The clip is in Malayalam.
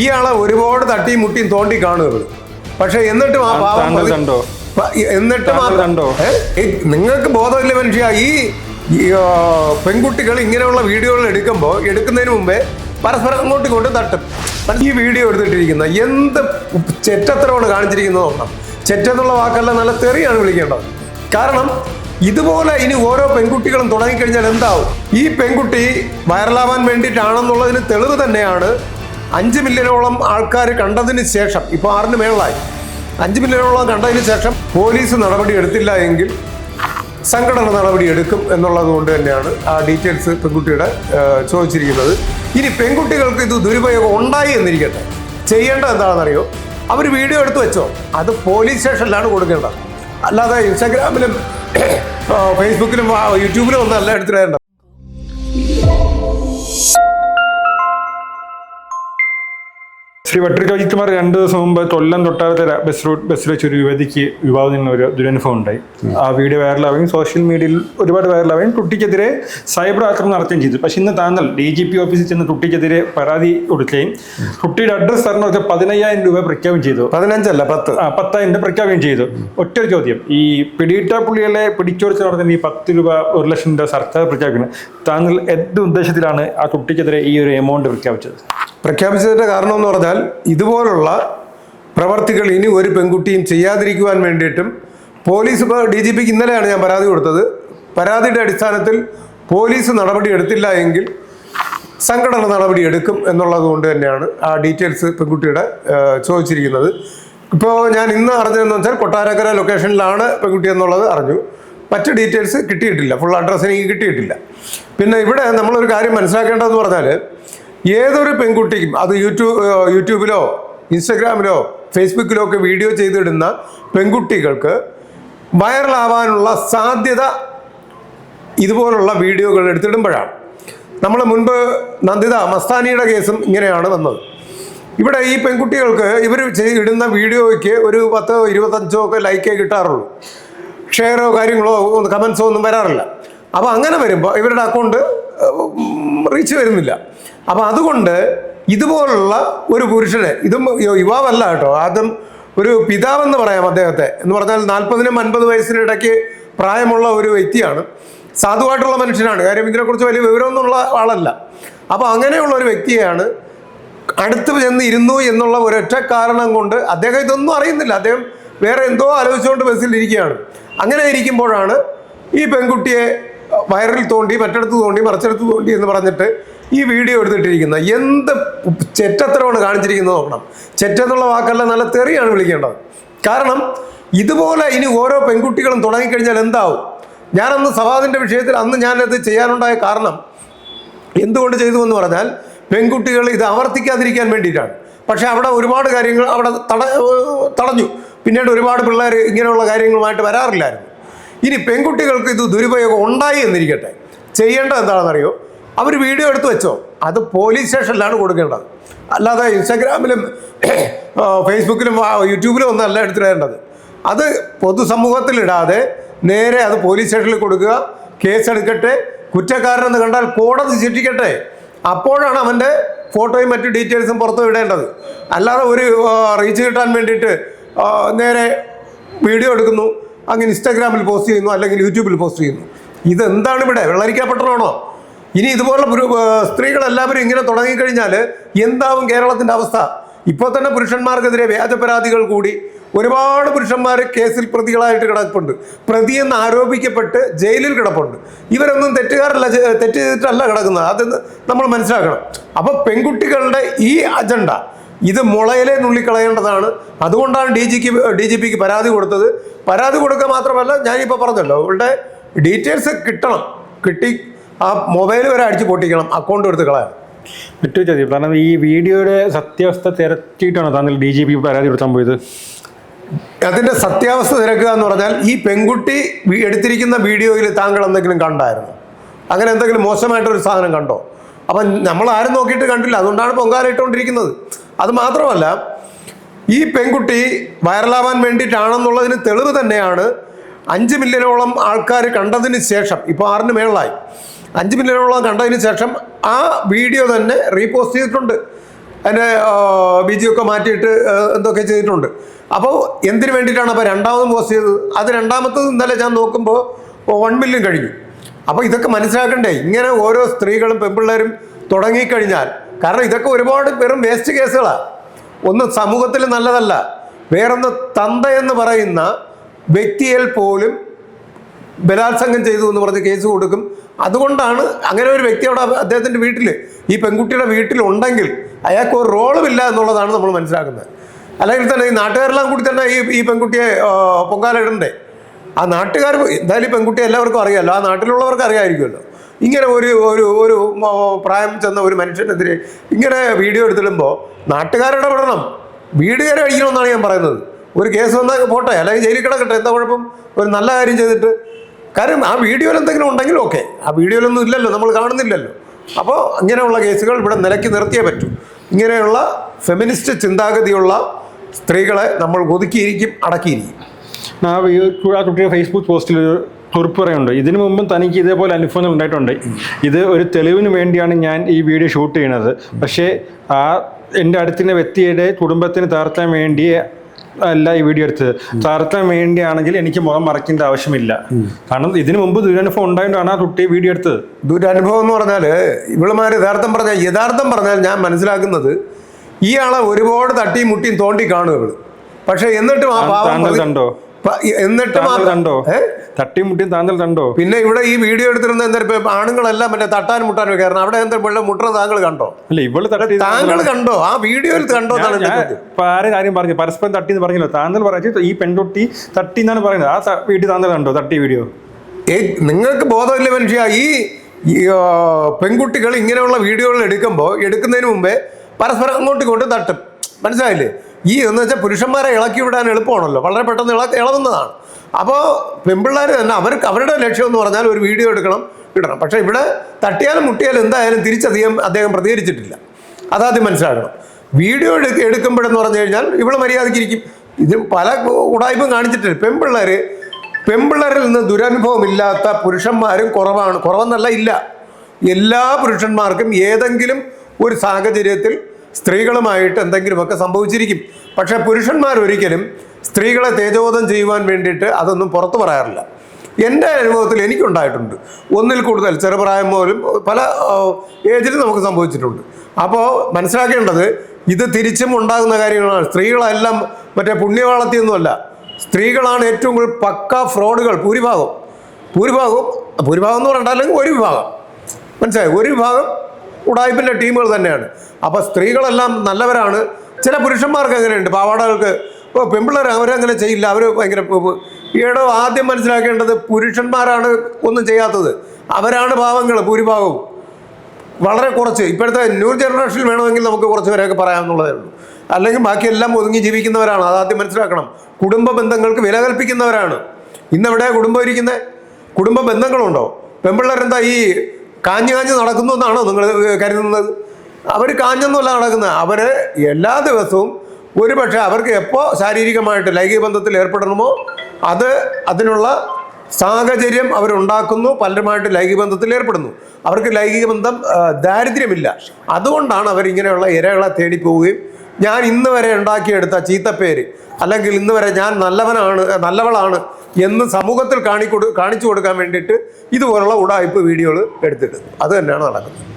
ഇയാളെ ഒരുപാട് തട്ടിയും മുട്ടിയും തോണ്ടി കാണുന്നത് പക്ഷെ എന്നിട്ടും ആ പാവം കണ്ടോ? എന്നിട്ടും കണ്ടോ? നിങ്ങൾക്ക് ബോധമില്ല മനുഷ്യ ഈ ഈ, പെൺകുട്ടികൾ ഇങ്ങനെയുള്ള വീഡിയോകൾ എടുക്കുമ്പോൾ എടുക്കുന്നതിന് മുമ്പേ പരസ്പരം അങ്ങോട്ട് കൊണ്ട് തട്ടും. ഈ വീഡിയോ എടുത്തിട്ടിരിക്കുന്ന. എന്ത് ചെറ്റത്തരമാണ് കാണിച്ചിരിക്കുന്നത് നോക്കണം ചെറ്റെന്നുള്ള വാക്കല്ല നല്ല തെറിയാണ് വിളിക്കേണ്ടത്. കാരണം ഇതുപോലെ ഇനി ഓരോ പെൺകുട്ടികളും തുടങ്ങിക്കഴിഞ്ഞാൽ എന്താവും? ഈ പെൺകുട്ടി വൈറലാവാൻ വേണ്ടിയിട്ടാണെന്നുള്ളതിന് തെളിവ് തന്നെയാണ് അഞ്ച് മില്യണോളം ആൾക്കാർ കണ്ടതിന് ശേഷം ഇപ്പോൾ ആറിന് മേളായി. അഞ്ച് മില്യണോളം കണ്ടതിന് ശേഷം പോലീസ് നടപടി എടുത്തില്ല എങ്കിൽ സംഘടന നടപടി എടുക്കും എന്നുള്ളത് കൊണ്ട് തന്നെയാണ് ആ ഡീറ്റെയിൽസ് പെൺകുട്ടിയുടെ ചോദിച്ചിരിക്കുന്നത്. ഇനി പെൺകുട്ടികൾക്ക് ഇത് ദുരുപയോഗം ഉണ്ടായി എന്നിരിക്കട്ടെ. ചെയ്യേണ്ടത് എന്താണെന്നറിയോ? അവർ വീഡിയോ എടുത്ത് വെച്ചോ. അത് പോലീസ് സ്റ്റേഷനിലാണ് കൊടുക്കേണ്ടത്. അല്ലാതെ ഇൻസ്റ്റാഗ്രാമിലും ഫേസ്ബുക്കിലും യൂട്യൂബിലും ഒന്നും അല്ല എടുത്തിടേണ്ടത് ശ്രീ വട്ടിക്കാജിത്തുമാർ രണ്ട് ദിവസം മുമ്പ് കൊല്ലം തൊട്ടാകത്തെ ബസ് റൂട്ട് ബസ്സിൽ വെച്ച് ഒരു യുവതിക്ക് വിവാഹം നിന്ന് ഒരു ദുരനുഭവം ഉണ്ടായി. ആ വീഡിയോ വൈറലാവുകയും സോഷ്യൽ മീഡിയയിൽ ഒരുപാട് വൈറലാവുകയും കുട്ടിക്കെതിരെ സൈബർ ആക്രമണം നടത്തുകയും ചെയ്തു. പക്ഷെ ഇന്ന് താങ്കൾ ഡി ജി പി ഓഫീസിൽ ചെന്ന് കുട്ടിക്കെതിരെ പരാതി കൊടുക്കുകയും കുട്ടിയുടെ അഡ്രസ്സ് തരണം വെച്ചാൽ പതിനയ്യായിരം രൂപ പ്രഖ്യാപനം ചെയ്തു. പതിനഞ്ചല്ല പത്ത്. ആ പത്തായിരം രൂപ പ്രഖ്യാപനം ചെയ്തു. ഒറ്റ ഒരു ചോദ്യം. ഈ പിടിയിട്ട പുള്ളികളെ പിടിച്ചോടിച്ച് നടത്തുന്ന ഈ പത്ത് രൂപ ഒരു ലക്ഷം രൂപ സർക്കാർ പ്രഖ്യാപിക്കുന്നത് താങ്കൾ എന്ത് ഉദ്ദേശത്തിലാണ് ആ കുട്ടിക്കെതിരെ ഈ ഒരു എമൗണ്ട് പ്രഖ്യാപിച്ചത്? പ്രഖ്യാപിച്ചതിന്റെ കാരണം എന്ന് പറഞ്ഞാൽ ഇതുപോലുള്ള പ്രവർത്തികൾ ഇനി ഒരു പെൺകുട്ടിയും ചെയ്യാതിരിക്കുവാൻ വേണ്ടിയിട്ടും പോലീസ് ഡി ജി പിക്ക് ഇന്നലെയാണ് ഞാൻ പരാതി കൊടുത്തത്. പരാതിയുടെ അടിസ്ഥാനത്തിൽ പോലീസ് നടപടി എടുത്തില്ല എങ്കിൽ സംഘടന നടപടി എടുക്കും എന്നുള്ളത് കൊണ്ട് തന്നെയാണ് ആ ഡീറ്റെയിൽസ് പെൺകുട്ടിയുടെ ചോദിച്ചിരിക്കുന്നത്. ഇപ്പോൾ ഞാൻ ഇന്ന് അറിഞ്ഞതെന്ന് വെച്ചാൽ കൊട്ടാരക്കര ലൊക്കേഷനിലാണ് പെൺകുട്ടി എന്നുള്ളത് അറിഞ്ഞു. മറ്റ് ഡീറ്റെയിൽസ് കിട്ടിയിട്ടില്ല. ഫുൾ അഡ്രസ്സ് എനിക്ക് കിട്ടിയിട്ടില്ല. പിന്നെ ഇവിടെ നമ്മളൊരു കാര്യം മനസ്സിലാക്കേണ്ടതെന്ന് പറഞ്ഞാൽ ഏതൊരു പെൺകുട്ടിക്കും അത് യൂട്യൂബ് യൂട്യൂബിലോ ഇൻസ്റ്റഗ്രാമിലോ ഫേസ്ബുക്കിലോ ഒക്കെ വീഡിയോ ചെയ്തിടുന്ന പെൺകുട്ടികൾക്ക് വൈറലാവാനുള്ള സാധ്യത ഇതുപോലുള്ള വീഡിയോകൾ എടുത്തിടുമ്പോഴാണ്. നമ്മൾ മുൻപ് നന്ദിത മസ്താനിയുടെ കേസും ഇങ്ങനെയാണ് വന്നത്. ഇവിടെ ഈ പെൺകുട്ടികൾക്ക് ഇവർ ഇടുന്ന വീഡിയോയ്ക്ക് ഒരു പത്തോ ഇരുപത്തഞ്ചോ ഒക്കെ ലൈക്കേ കിട്ടാറുള്ളൂ. ഷെയറോ കാര്യങ്ങളോ കമൻസോ ഒന്നും വരാറില്ല. അപ്പോൾ അങ്ങനെ വരുമ്പോൾ ഇവരുടെ അക്കൗണ്ട് റീച്ച് വരുന്നില്ല. അപ്പോൾ അതുകൊണ്ട് ഇതുപോലുള്ള ഒരു പുരുഷനെ ഇതും യുവാവല്ല കേട്ടോ ആദ്യം ഒരു പിതാവെന്ന് പറയാം അദ്ദേഹത്തെ. എന്ന് പറഞ്ഞാൽ നാൽപ്പതിനും അൻപത് വയസ്സിനിടയ്ക്ക് പ്രായമുള്ള ഒരു വ്യക്തിയാണ്. സാധുവായിട്ടുള്ള മനുഷ്യനാണ്. കാര്യം ഇതിനെക്കുറിച്ച് വലിയ വിവരമൊന്നുമുള്ള ആളല്ല. അപ്പോൾ അങ്ങനെയുള്ള ഒരു വ്യക്തിയാണ് അടുത്ത് ചെന്ന് ഇരുന്നു എന്നുള്ള ഒരൊറ്റ കാരണം കൊണ്ട് അദ്ദേഹം ഇതൊന്നും അറിയുന്നില്ല. അദ്ദേഹം വേറെ എന്തോ ആലോചിച്ചുകൊണ്ട് ബസ്സിൽ ഇരിക്കുകയാണ്. അങ്ങനെ ഇരിക്കുമ്പോഴാണ് ഈ പെൺകുട്ടിയെ വയറിൽ തോണ്ടി മറ്റിടത്ത് തോണ്ടി മറിച്ചിടത്ത് തോണ്ടി എന്ന് പറഞ്ഞിട്ട് ഈ വീഡിയോ എടുത്തിട്ടിരിക്കുന്നത് എന്ത് ചെറ്റത്തരമാണ് കാണിച്ചിരിക്കുന്നത് നോക്കണം. ചെറ്റെന്നുള്ള വാക്കല്ല നല്ല തെറിയാണ് വിളിക്കേണ്ടത്. കാരണം ഇതുപോലെ ഇനി ഓരോ പെൺകുട്ടികളും തുടങ്ങിക്കഴിഞ്ഞാൽ എന്താവും? ഞാനന്ന് സവാദിന്റെ വിഷയത്തിൽ അന്ന് ഞാനത് ചെയ്യാനുണ്ടായ കാരണം എന്തുകൊണ്ട് ചെയ്തു എന്ന് പറഞ്ഞാൽ പെൺകുട്ടികൾ ഇത് ആവർത്തിക്കാതിരിക്കാൻ വേണ്ടിയിട്ടാണ്. പക്ഷേ അവിടെ ഒരുപാട് കാര്യങ്ങൾ അവിടെ തട തടഞ്ഞു. പിന്നീട് ഒരുപാട് പിള്ളേർ ഇങ്ങനെയുള്ള കാര്യങ്ങളുമായിട്ട് വരാറില്ലായിരുന്നു. ഇനി പെൺകുട്ടികൾക്ക് ഇത് ദുരുപയോഗം ഉണ്ടായി എന്നിരിക്കട്ടെ. ചെയ്യേണ്ടത് എന്താണെന്നറിയോ? അവർ വീഡിയോ എടുത്തു വെച്ചോ. അത് പോലീസ് സ്റ്റേഷനിലാണ് കൊടുക്കേണ്ടത്. അല്ലാതെ ഇൻസ്റ്റാഗ്രാമിലും ഫേസ്ബുക്കിലും യൂട്യൂബിലും ഒന്നും അല്ല എടുത്തിടേണ്ടത്. അത് പൊതുസമൂഹത്തിലിടാതെ നേരെ അത് പോലീസ് സ്റ്റേഷനിൽ കൊടുക്കുക കേസെടുക്കട്ടെ കുറ്റക്കാരനെന്ന് കണ്ടാൽ കോടതി ശിക്ഷിക്കട്ടെ. അപ്പോഴാണ് അവന്റെ ഫോട്ടോയും മറ്റു ഡീറ്റെയിൽസും പുറത്തു വിടേണ്ടത് അല്ലാതെ ഒരു റീച്ച് കിട്ടാൻ വേണ്ടിയിട്ട് നേരെ വീഡിയോ എടുക്കുന്നു അങ്ങനെ ഇൻസ്റ്റാഗ്രാമിൽ പോസ്റ്റ് ചെയ്യുന്നു അല്ലെങ്കിൽ യൂട്യൂബിൽ പോസ്റ്റ് ചെയ്യുന്നു. ഇതെന്താണ് ഇവിടെ? വെള്ളരിക്കപ്പെട്ടതാണോ ഇനി ഇതുപോലുള്ള സ്ത്രീകളെല്ലാവരും ഇങ്ങനെ തുടങ്ങിക്കഴിഞ്ഞാൽ എന്താവും കേരളത്തിന്റെ അവസ്ഥ? ഇപ്പോൾ തന്നെ പുരുഷന്മാർക്കെതിരെ വ്യാജ പരാതികൾ കൂടി. ഒരുപാട് പുരുഷന്മാർ കേസിൽ പ്രതികളായിട്ട് കിടപ്പുണ്ട്. പ്രതിയെന്ന് ആരോപിക്കപ്പെട്ട് ജയിലിൽ കിടപ്പുണ്ട്. ഇവരൊന്നും തെറ്റുകാരല്ല തെറ്റ് ചെയ്തിട്ടല്ല കിടക്കുന്നത്. അത് നമ്മൾ മനസ്സിലാക്കണം. അപ്പോൾ പെൺകുട്ടികളുടെ ഈ അജണ്ട ഇത് മുളയിലെ നുള്ളിക്കളയേണ്ടതാണ്. അതുകൊണ്ടാണ് ഡി ജിക്ക് ഡി ജി പിക്ക് പരാതി കൊടുത്തത്. പരാതി കൊടുക്കുക മാത്രമല്ല ഞാനിപ്പോൾ പറഞ്ഞല്ലോ അവളുടെ ഡീറ്റെയിൽസ് കിട്ടണം. കിട്ടി ആ മൊബൈൽ വരെ അടിച്ച് പൊട്ടിക്കണം അക്കൗണ്ട് എടുത്ത് കളയാം മറ്റൊരു ചോദ്യം കാരണം ഈ വീഡിയോയുടെ സത്യാവസ്ഥ തിരച്ചിട്ടാണ് താങ്കൾ ഡി ജി പി പരാതി കൊടുക്കാൻ പോയത്. അതിന്റെ സത്യാവസ്ഥ തിരക്കുക എന്ന് പറഞ്ഞാൽ ഈ പെൺകുട്ടി എടുത്തിരിക്കുന്ന വീഡിയോയിൽ താങ്കൾ എന്തെങ്കിലും കണ്ടായിരുന്നു. അങ്ങനെ എന്തെങ്കിലും മോശമായിട്ടൊരു സാധനം കണ്ടോ? അപ്പം നമ്മൾ ആരും നോക്കിയിട്ട് കണ്ടില്ല. അതുകൊണ്ടാണ് പൊങ്കാല ഇട്ടുകൊണ്ടിരിക്കുന്നത്. അത് മാത്രമല്ല ഈ പെൺകുട്ടി വൈറലാവാൻ വേണ്ടിയിട്ടാണെന്നുള്ളതിന് തെളിവ് തന്നെയാണ് അഞ്ച് മില്യണോളം ആൾക്കാർ കണ്ടതിന് ശേഷം ഇപ്പോൾ ആറിന് മേളായി അഞ്ച് മില്യണോളം കണ്ടതിന് ശേഷം ആ വീഡിയോ തന്നെ റീപോസ്റ്റ് ചെയ്തിട്ടുണ്ട്. അതിന്റെ ബീജിയൊക്കെ മാറ്റിയിട്ട് എന്തൊക്കെ ചെയ്തിട്ടുണ്ട്. അപ്പോൾ എന്തിനു വേണ്ടിയിട്ടാണ് അപ്പോൾ രണ്ടാമതും പോസ്റ്റ് ചെയ്തത്? അത് രണ്ടാമത്തത് ഇന്നലെ ഞാൻ നോക്കുമ്പോൾ വൺ മില്യൺ കഴിഞ്ഞു. അപ്പോൾ ഇതൊക്കെ മനസ്സിലാക്കണ്ടേ? ഇങ്ങനെ ഓരോ സ്ത്രീകളും പെൺപിള്ളേരും തുടങ്ങിക്കഴിഞ്ഞാൽ കാരണം ഇതൊക്കെ ഒരുപാട് വെറും വേസ്റ്റ് കേസുകളാണ് ഒന്ന് സമൂഹത്തിൽ നല്ലതല്ല. വേറൊന്ന് തന്ത എന്ന് പറയുന്ന വ്യക്തിയിൽ പോലും ബലാത്സംഗം ചെയ്തു എന്ന് പറഞ്ഞ് കേസ് കൊടുക്കും. അതുകൊണ്ടാണ് അങ്ങനെ ഒരു വ്യക്തി അവിടെ അദ്ദേഹത്തിന്റെ വീട്ടിൽ ഈ പെൺകുട്ടിയുടെ വീട്ടിലുണ്ടെങ്കിൽ അയാൾക്ക് ഒരു റോളുമില്ല എന്നുള്ളതാണ് നമ്മൾ മനസ്സിലാക്കുന്നത്. അല്ലെങ്കിൽ തന്നെ ഈ നാട്ടുകാരെല്ലാം കൂടി തന്നെ ഈ ഈ പെൺകുട്ടിയെ പൊങ്കാലിടണ്ടേ ആ നാട്ടുകാർ എന്തായാലും ഈ പെൺകുട്ടിയെ എല്ലാവർക്കും അറിയാമല്ലോ ആ നാട്ടിലുള്ളവർക്ക് അറിയാമായിരിക്കുമല്ലോ ഇങ്ങനെ ഒരു ഒരു ഒരു പ്രായം ചെന്ന ഒരു മനുഷ്യനെതിരെ ഇങ്ങനെ വീഡിയോ എടുത്തിടുമ്പോൾ നാട്ടുകാരിടപെടണം വീട് കയറി അടിക്കണമെന്നാണ് ഞാൻ പറയുന്നത്. ഒരു കേസ് വന്നാൽ പോട്ടെ. അല്ലെങ്കിൽ ജയിലിൽ കിടക്കട്ടെ. എന്താ കുഴപ്പം? ഒരു നല്ല കാര്യം ചെയ്തിട്ട് കാര്യം ആ വീഡിയോയിൽ എന്തെങ്കിലും ഉണ്ടെങ്കിലും ഓക്കെ. ആ വീഡിയോയിലൊന്നും ഇല്ലല്ലോ നമ്മൾ കാണുന്നില്ലല്ലോ. അപ്പോൾ ഇങ്ങനെയുള്ള കേസുകൾ ഇവിടെ നിലയ്ക്ക് നിർത്തിയേ പറ്റൂ. ഇങ്ങനെയുള്ള ഫെമിനിസ്റ്റ് ചിന്താഗതിയുള്ള സ്ത്രീകളെ നമ്മൾ ഒതുക്കിയിരിക്കും അടക്കിയിരിക്കും. ആ കുട്ടിയുടെ ഫേസ്ബുക്ക് പോസ്റ്റിൽ ഒരു കുറിപ്പ് പറയുന്നുണ്ട്. ഇതിനു മുമ്പും തനിക്ക് ഇതേപോലെ അനുഭവങ്ങൾ ഉണ്ടായിട്ടുണ്ട്. ഇത് ഒരു തെളിവിന് വേണ്ടിയാണ് ഞാൻ ഈ വീഡിയോ ഷൂട്ട് ചെയ്യുന്നത്. പക്ഷേ ആ എന്റെ അടുത്തിന്റെ വ്യക്തിയുടെ കുടുംബത്തിന് തകർക്കാൻ വേണ്ടി അല്ല ഈ വീഡിയോ എടുത്തത്. താരത്തിന് വേണ്ടിയാണെങ്കിൽ എനിക്ക് മുഖം മറക്കേണ്ട ആവശ്യമില്ല. കാരണം ഇതിനു മുമ്പ് ദുരനുഭവം ഉണ്ടായതുകൊണ്ടാണ് ആ കുട്ടി വീഡിയോ എടുത്തത്. ദുരനുഭവം എന്ന് പറഞ്ഞാൽ ഇവളുമാർ യഥാർത്ഥം പറഞ്ഞാൽ യഥാർത്ഥം പറഞ്ഞാൽ ഞാൻ മനസ്സിലാക്കുന്നത് ഇയാളെ ഒരുപാട് തട്ടിയും മുട്ടിയും തോണ്ടി കാണും ഇവൾ. പക്ഷെ എന്നിട്ടും ആ പാവം കണ്ടോ? എന്നിട്ടും കണ്ടോ? തട്ടിയും മുട്ടിയും താങ്കൾ കണ്ടോ? പിന്നെ ഇവിടെ ഈ വീഡിയോ എടുത്തിരുന്ന എന്താ ഇപ്പൊ ആണുങ്ങളെല്ലാം മറ്റേ തട്ടാനും മുട്ടാനും കാരണം അവിടെ എന്താ വെള്ളം മുട്ടണ താങ്കൾ കണ്ടോ? അല്ല ഇവൾ തട്ടി താങ്കൾ കണ്ടോ? ആ വീഡിയോയിൽ കണ്ടോ ആരെ കാര്യം പറഞ്ഞു? പരസ്പരം തട്ടി എന്ന് പറഞ്ഞല്ലോ. താങ്കൾ പറഞ്ഞു ഈ പെൺകുട്ടി തട്ടി എന്നാണ് പറയുന്നത്. ആ വീട്ടിൽ താങ്കൾ കണ്ടോ തട്ടി വീഡിയോ? ഏ നിങ്ങൾക്ക് ബോധമില്ല മനുഷ്യ. ഈ പെൺകുട്ടികൾ ഇങ്ങനെയുള്ള വീഡിയോകൾ എടുക്കുമ്പോൾ എടുക്കുന്നതിന് മുമ്പേ പരസ്പരം അങ്ങോട്ടും ഇങ്ങോട്ടും തട്ടും. മനസ്സിലായില്ലേ? ഈ എന്ന് വെച്ചാൽ പുരുഷന്മാരെ ഇളക്കി വിടാൻ എളുപ്പമാണല്ലോ. വളരെ പെട്ടെന്ന് ഇള ഇളകുന്നതാണ് അപ്പോൾ പെൺപിള്ളേർ തന്നെ അവർക്ക് അവരുടെ ലക്ഷ്യം എന്ന് പറഞ്ഞാൽ ഒരു വീഡിയോ എടുക്കണം ഇടണം. പക്ഷേ ഇവിടെ തട്ടിയാലും മുട്ടിയാലും എന്തായാലും തിരിച്ചധികം അദ്ദേഹം പ്രതികരിച്ചിട്ടില്ല. അതാദ്യം മനസ്സിലാക്കണം. വീഡിയോ എടുക്ക എടുക്കുമ്പോഴെന്ന് പറഞ്ഞു കഴിഞ്ഞാൽ ഇവിടെ മര്യാദയ്ക്കിരിക്കും ഇത് പല ഉടായ്പും കാണിച്ചിട്ടില്ല പെൺപിള്ളേർ പെൺപിള്ളേരിൽ നിന്ന് ദുരനുഭവമില്ലാത്ത പുരുഷന്മാരും കുറവാണ്. കുറവെന്നല്ല ഇല്ല. എല്ലാ പുരുഷന്മാർക്കും ഏതെങ്കിലും ഒരു സാഹചര്യത്തിൽ സ്ത്രീകളുമായിട്ട് എന്തെങ്കിലുമൊക്കെ സംഭവിച്ചിരിക്കും. പക്ഷെ പുരുഷന്മാർ ഒരിക്കലും സ്ത്രീകളെ തേജോധം ചെയ്യുവാൻ വേണ്ടിയിട്ട് അതൊന്നും പുറത്തു പറയാറില്ല. എന്റെ അനുഭവത്തിൽ എനിക്കുണ്ടായിട്ടുണ്ട്. ഒന്നിൽ കൂടുതൽ ചെറുപ്രായം പോലും പല ഏജിലും നമുക്ക് സംഭവിച്ചിട്ടുണ്ട്. അപ്പോൾ മനസ്സിലാക്കേണ്ടത് ഇത് തിരിച്ചും ഉണ്ടാകുന്ന കാര്യങ്ങളാണ്. സ്ത്രീകളെല്ലാം മറ്റേ പുണ്യവാളത്തിയൊന്നുമല്ല. സ്ത്രീകളാണ് ഏറ്റവും കൂടുതൽ പക്ക ഫ്രോഡുകൾ. ഭൂരിഭാഗം. ഭൂരിഭാഗവും ഭൂരിഭാഗം എന്ന് പറഞ്ഞാൽ അല്ലെങ്കിൽ ഒരു വിഭാഗം. മനസ്സിലായി? ഒരു വിഭാഗം ഉടായ്പിന്റെ ടീമുകൾ തന്നെയാണ്. അപ്പോൾ സ്ത്രീകളെല്ലാം നല്ലവരാണ്. ചില പുരുഷന്മാർക്ക് അങ്ങനെയുണ്ട് പാവാടകൾക്ക് ഇപ്പോൾ പെൺപിള്ളേർ അവരങ്ങനെ ചെയ്യില്ല. അവർ ഭയങ്കര ഈയിടെ ആദ്യം മനസ്സിലാക്കേണ്ടത് പുരുഷന്മാരാണ് ഒന്നും ചെയ്യാത്തത്. അവരാണ് പാവങ്ങൾ ഭൂരിഭാഗവും. വളരെ കുറച്ച്. ഇപ്പോഴത്തെ ന്യൂ ജനറേഷനിൽ വേണമെങ്കിൽ നമുക്ക് കുറച്ച് പേരെയൊക്കെ പറയാമെന്നുള്ളതേ ഉള്ളൂ. അല്ലെങ്കിൽ ബാക്കിയെല്ലാം ഒതുങ്ങി ജീവിക്കുന്നവരാണ്. അതാദ്യം മനസ്സിലാക്കണം. കുടുംബ ബന്ധങ്ങൾക്ക് വില കൽപ്പിക്കുന്നവരാണ്. ഇന്നെവിടെ കുടുംബം ഇരിക്കുന്നത് കുടുംബ ബന്ധങ്ങളുണ്ടോ? പെൺപിള്ളേരെന്താ ഈ കാഞ്ഞു കാഞ്ഞ് നടക്കുന്നു എന്നാണോ നിങ്ങൾ കരുതുന്നത്? അവർ കാഞ്ഞൊന്നുമല്ല നടക്കുന്നത്. അവർ എല്ലാ ദിവസവും ഒരുപക്ഷെ അവർക്ക് എപ്പോൾ ശാരീരികമായിട്ട് ലൈംഗിക ബന്ധത്തിൽ ഏർപ്പെടണമോ അത് അതിനുള്ള സാഹചര്യം അവരുണ്ടാക്കുന്നു പലരുമായിട്ട് ലൈംഗിക ബന്ധത്തിൽ ഏർപ്പെടുന്നു. അവർക്ക് ലൈംഗിക ബന്ധം ദാരിദ്ര്യമില്ല. അതുകൊണ്ടാണ് അവർ ഇങ്ങനെയുള്ള ഇരകളെ തേടി പോവുകയും ഞാൻ ഇന്ന് വരെ ഉണ്ടാക്കിയെടുത്ത ചീത്തപ്പേര് അല്ലെങ്കിൽ ഇന്ന് വരെ ഞാൻ നല്ലവനാണ് നല്ലവളാണ് എന്ന് സമൂഹത്തിൽ കാണിക്കൊടു കാണിച്ചു കൊടുക്കാൻ വേണ്ടിയിട്ട് ഇതുപോലുള്ള ഉടായ്പ വീഡിയോകൾ എടുത്തിട്ടുണ്ട് അത് തന്നെയാണ് നടക്കുന്നത്.